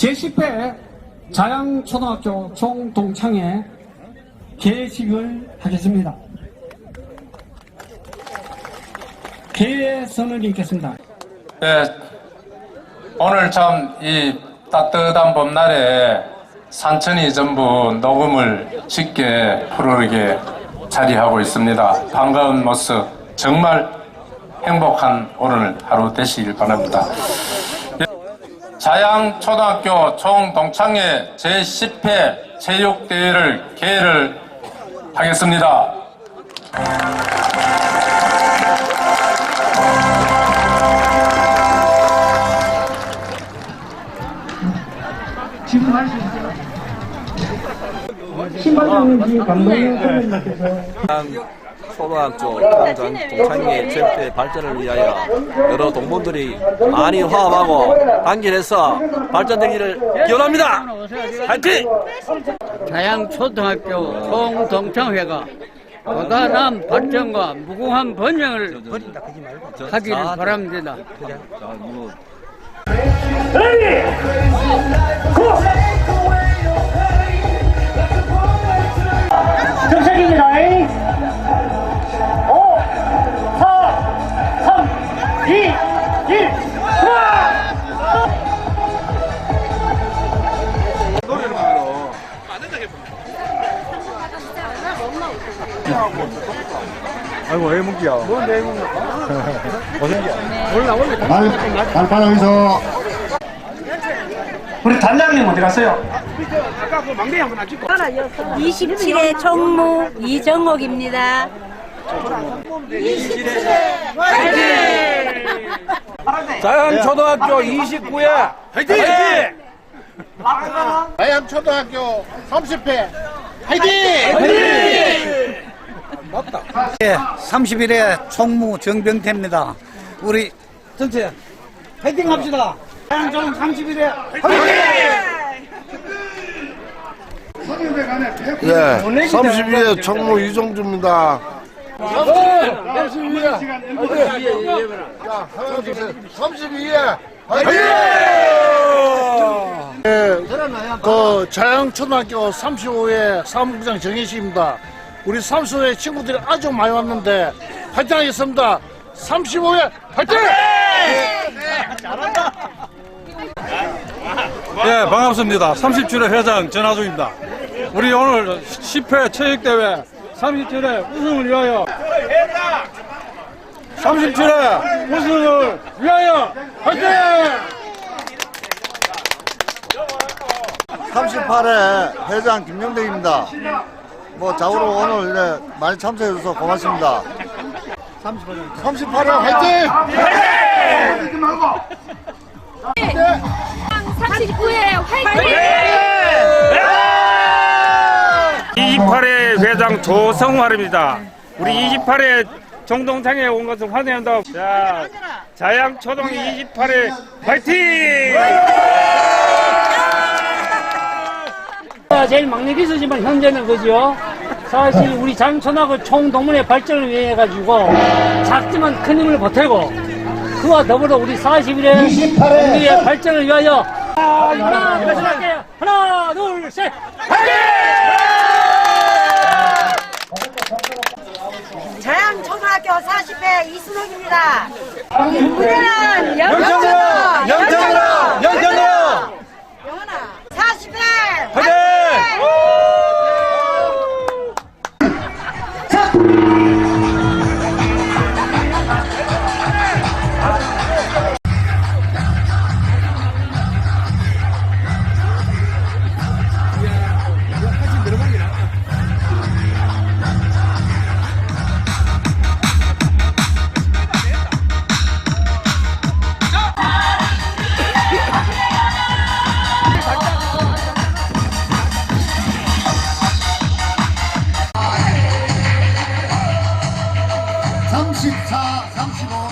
제10회 자양초등학교 총동창회 개식을 하겠습니다. 개의 선을 읽겠습니다. 네, 오늘 참 이 따뜻한 봄날에 산천이 전부 녹음을 쉽게 푸르르게 자리하고 있습니다. 반가운 모습 정말 행복한 오늘 하루 되시길 바랍니다. 네, 자양초등학교 총동창회 제10회 체육대회를 개회를 하겠습니다. 지금 할수 있어요. 신발장인지 감독님 선생님께서 초등학교 동창, 동창회 체육대 발전을 위하여 여러 동문들이 많이 화합하고 단결해서 발전되기를 기원합니다. 화이팅! 자양초등학교 총동창회가 고단한 발전과 무궁한 번영을 하기를 바랍니다. 정책 발바닥에서. 우리 단장님 어디 갔어요? 27회 총무 이정옥입니다. 자양초등학교 29회. 화이팅! 마양초등학교 30회. 화이팅! 31회 총무 정병태입니다. 우리 전체 화이팅 합시다. 사양총 31회 예, 32회 총무 이종주입니다. 32회 화이팅! 예, 그 자양초등학교 35회 사무국장 정혜식입니다. 우리 35회 친구들이 아주 많이 왔는데 화이팅 하겠습니다. 35회 화이팅! 예, 반갑습니다. 37회 회장 전하중입니다. 우리 오늘 10회 체육대회 37회 우승을 위하여 37회 우승을 위하여 화이팅! 38회 회장 김영덕입니다. 뭐 좌우로 오늘 네, 많이 참석해 주셔서 고맙습니다. 38회 화이팅! 39회 화이팅! 28회 회장 조성화입니다. 우리 28회 정동창에 온 것을 환영한다. 자, 자양초등 28회 파이팅! 제일 막내 기수지만 현재는 그죠? 사실 우리 장천하고 총동문회 발전을 위해 가지고 작지만 큰 힘을 보태고 그와 더불어 우리 41회 동리의 발전을 위하여 하나 둘 셋, 하나 둘셋 자양초등학교 40회 이순옥입니다. 영천으로! 영천으로! 영천으로! 34, 35.